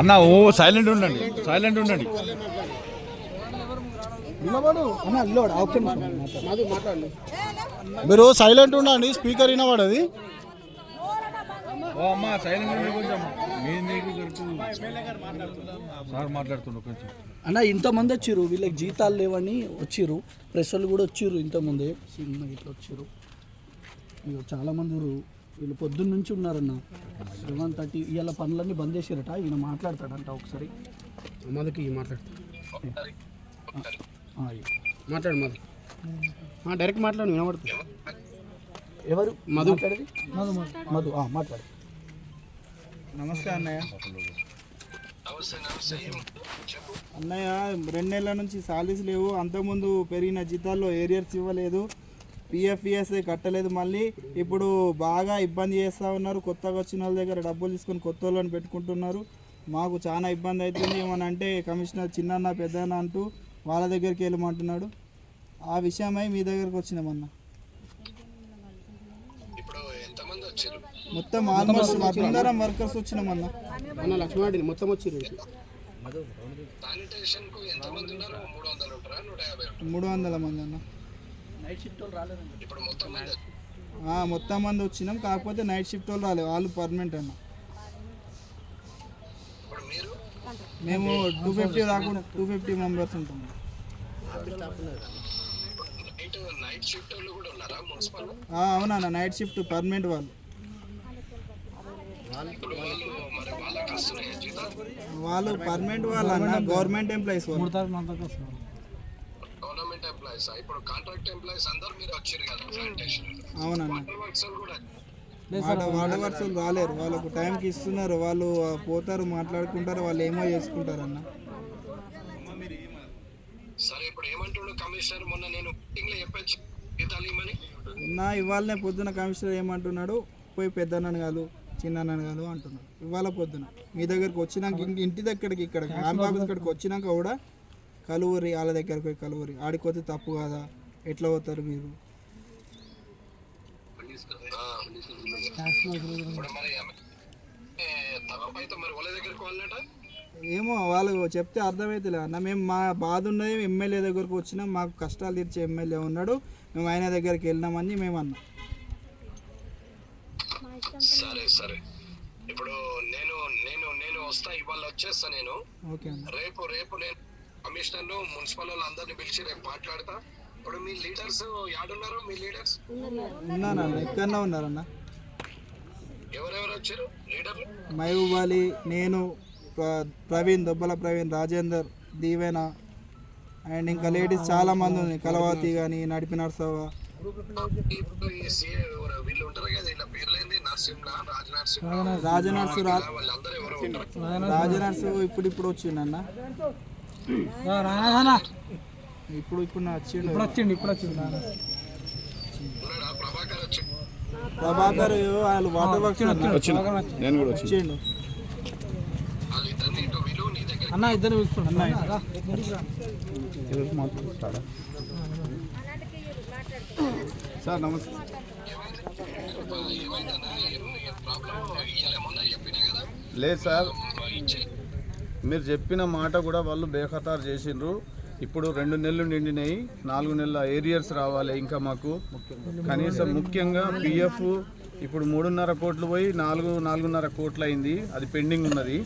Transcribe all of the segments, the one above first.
అన్న ఓ సైలెంట్ ఉండండి సైలెంట్ ఉండండి. మీరు సైలెంట్ ఉండండి స్పీకర్ వినబడది. ఓ అమ్మ సైలెంట్ ఉండండి కొంచెం. మీ నీకు దొరుకుతుంది సార్ మాట్లాడుతుండు కొంచెం. అన్న ఇంతమంది వచ్చిర్రు వీళ్ళకి జీతాలు లేవని వచ్చిర్రు ప్రెస్ వాళ్ళు కూడా వచ్చిర్రు ఇంతమంది. ఇట్లా వచ్చిర్రు. ఇగో చాలా మంది. వీళ్ళు పొద్దున్న నుంచి ఉన్నారన్న. సెవెన్ థర్టీ ఇవాళ పనులన్నీ బంద్ చేసిరట. ఈయన మాట్లాడతాడంట ఒకసారి. మధుకి మాట్లాడు. ఆ, ఇగో. మాట్లాడు మధు. డైరెక్ట్ మాట్లాడు వినబడుతుంది. ఎవరు? మధు. మాట్లాడేది? మధు మాట్లాడు. నమస్తే అన్నయ్య. అన్నయ్య రెండు నెలల నుంచి సాలీస్ లేవు. అంతకుముందు పెరిగిన జీతాల్లో ఏరియర్స్ ఇవ్వలేదు. పిఎఫ్ఈఎస్ఐ కట్టలేదు మళ్ళీ. ఇప్పుడు బాగా ఇబ్బంది చేస్తూ ఉన్నారు. కొత్తగా వచ్చిన వాళ్ళ దగ్గర డబ్బులు తీసుకొని కొత్త వాళ్ళని పెట్టుకుంటున్నారు. మాకు చాలా ఇబ్బంది అవుతుంది ఏమని అంటే కమిషనర్ చిన్న పెద్దన్న అంటూ వాళ్ళ దగ్గరికి వెళ్ళమంటున్నాడు. ఆ విషయమై మీ దగ్గరకు వచ్చినామన్న మొత్తం ఆల్మోస్ట్ అందరం వర్కర్స్ వచ్చినామన్నా అన్న. మొత్తం వచ్చి మూడు వందల మంది అన్న. మొత్తం మంది వచ్చినాం కాకపోతే నైట్ షిఫ్ట్ వాళ్ళు రాలేదు వాళ్ళు పర్మనెంట్ అన్న. మేము టూ ఫిఫ్టీ రాకుండా టూ ఫిఫ్టీ మెంబర్స్ ఉంటాం. ఆ, అవునన్న నైట్ షిఫ్ట్ పర్మనెంట్ వాళ్ళు. వాళ్ళు పర్మనెంట్ వాళ్ళు అన్న గవర్నమెంట్ ఎంప్లాయీస్ వాళ్ళు. ఎంప్లాయీస్ ఇప్పుడు కాంట్రాక్ట్ ఎంప్లాయీస్ అందరు మీరు వచ్చారు కదా వర్క్స్ కూడా. వాటర్ వర్క్స్ రాలేరు. వాళ్ళకు టైంకి ఇస్తున్నారు. వాళ్ళు పోతారు మాట్లాడుకుంటారు. వాళ్ళు ఏమో చేసుకుంటారు అన్న సరే ఇప్పుడు ఏమంటుండు కమిషనర్ మొన్న నేను మీటింగ్లో చెప్పచ్చు. జీతాలు ఇమ్మని నా ఇవాళనే పొద్దున కమిషనర్ ఏమంటున్నాడు? పోయి పెద్దన్నను కాదు చిన్నన్నను కాదు అంటున్నాడు. ఇవాళ పొద్దున. మీ దగ్గరకు వచ్చినాక ఇంటి- ఇంటి దగ్గరికి ఇక్కడ ఇక్కడికి వచ్చినాక కూడా కలువరి వాళ్ళ దగ్గరకు పోయి కలువరి. ఆడికి పోతే తప్పు కాదా? ఎట్లా పోతారు మీరు? ఏమో వాళ్ళు చెప్తే అర్థమైతలే అన్న. మేము మా బాధ ఉన్నది ఎమ్మెల్యే దగ్గరకు వచ్చినాం. మాకు కష్టాలు తీర్చే ఎమ్మెల్యే ఉన్నాడు. మేము ఆయన దగ్గరికి వెళ్ళినామని మేము అన్నాం సరే సరే. ఇప్పుడు నేను నేను నేను వస్తా ఇవాళ వచ్చేస్తా నేను. ఓకే అన్న. రేపు రేపు నేను కమిషనర్ మున్సిపల్ వాళ్ళందరినీ పిలిచి రేపు మాట్లాడతా. ఇప్పుడు మీ లీడర్స్ యాడున్నారు మీ లీడర్స్? ఉన్నానన్న ఎక్కడన్నా ఉన్నారన్న? ఎవరెవరు వచ్చారు? లీడర్లు? మహబూబ్ అలీ నేను ప్ర- ప్రవీణ్ దొబ్బల ప్రవీణ్ రాజేందర్ దీవెన అండ్ ఇంకా లేడీస్ చాలా మంది ఉన్నాయి. కలవాతి కానీ నడిపి నరసింహ రాజనర్సు రాజనర్సు ఇప్పుడు ఇప్పుడు వచ్చిండన్న ఇప్పుడు ఇప్పుడు నా వచ్చిండు వచ్చిండు ఇప్పుడు వచ్చిండు ప్రభాకర్ వాళ్ళు వాటర్ వర్క్స్ వచ్చిన నేను కూడా వచ్చిండు. వాళ్ళిద్దరిని ఇటు వీళ్ళు నీ దగ్గర అన్న ఇద్దరు పిలుస్తున్నా సార్ నమస్తే. లేదు సార్. మీరు చెప్పిన మాట కూడా వాళ్ళు బేఖతారు చేసిండ్రు. ఇప్పుడు రెండు నెలలు నిండినాయి నాలుగు నెలల ఏరియర్స్ రావాలి ఇంకా మాకు. కనీసం ముఖ్యంగా పిఎఫ్ ఇప్పుడు మూడున్నర కోట్లు పోయి నాలుగు నాలుగున్నర కోట్లు అయింది అది పెండింగ్ ఉన్నది.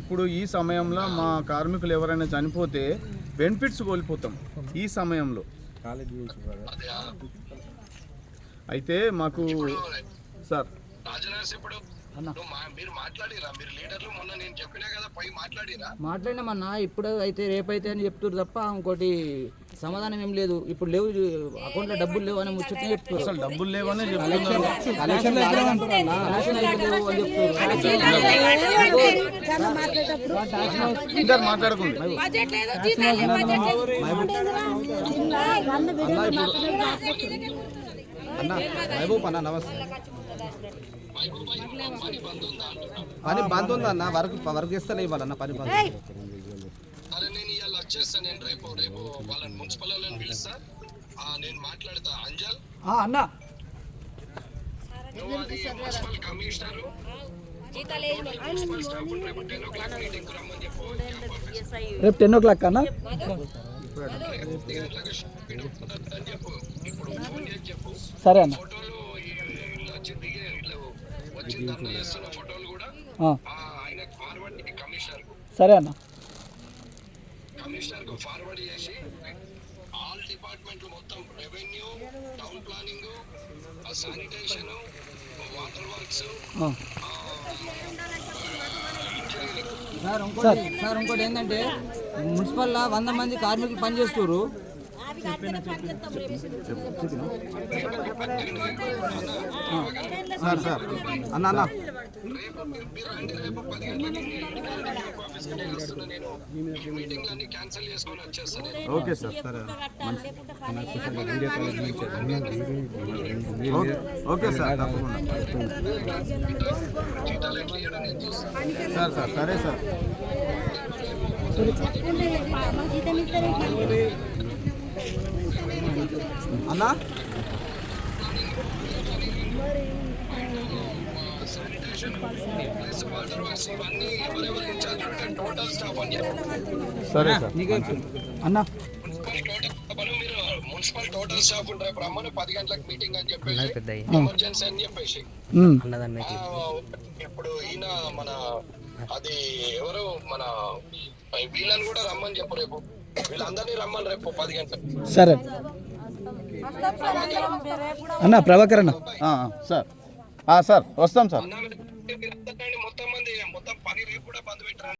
ఇప్పుడు ఈ సమయంలో మా కార్మికులు ఎవరైనా చనిపోతే బెనిఫిట్స్ కోల్పోతాం ఈ సమయంలో. అయితే మాకు సార్ మీరు మాట్లాడిరా మీరు లీడర్లు మొన్న నేను చెప్పినా కదా పోయి మాట్లాడిరా. మాట్లాడినామన్నా ఇప్పుడు అయితే రేపైతే అని చెప్తున్నారు తప్ప ఇంకోటి సమాధానం ఏం లేదు. ఇప్పుడు లేవు అకౌంట్లో డబ్బులు లేవు అని ముచ్చటే చెప్తున్నారు అసలు డబ్బులు లేవనే చెప్తున్నారు కలెక్షన్ లేవు అని చెప్తున్నారు మాట్లాడుకుంది బడ్జెట్ అన్న మహబూబ్ అన్న నమస్తే. పని బంద్ ఉందా అన్న? వర్క్ వర్క్ ఇస్తలే ఇవ్వాలన్న పని బంద్ సరే నేను ఇవాళ వచ్చేస్తా నేను రేపు రేపు వాళ్ళని మున్సిపల్ వాళ్ళని పిలుస్తా. ఆ, నేను మాట్లాడతా. అంజల్? అన్న. Municipal commissioner. రేపు టెన్ ఓ క్లాక్ అన్న? సరే అన్న. సరే అన్న. కమిషనర్కు ఫార్వర్డ్ చేసి ఆల్ డిపార్ట్మెంట్లు మొత్తం revenue town planning sanitation water works ఆ, సార్ ఇంకోటి సార్ ఇంకోటి ఏంటంటే మున్సిపల్లో వంద మంది కార్మికులు పనిచేస్తారు సార్ సార్ అన్న అన్న. ఓకే సార్ సరే ఓకే సార్ తప్పకుండా సార్ సార్ సరే సార్ చెప్పి సరే సార్. అన్న మున్సిపల్ టోటల్ స్టాఫ్ ఉంటారు పది గంటలకు మీటింగ్ అని చెప్పేసి. ఎమర్జెన్సీ అని చెప్పేసి ఇప్పుడు ఈయన మన అది ఎవరు? మన వీళ్ళని కూడా రమ్మని చెప్పు రేపు. వీళ్ళందరినీ రమ్మని రేపు పది గంటలకు. సరే. అన్న ప్రభాకర్ అన్న. సార్. సార్ వస్తాం సార్.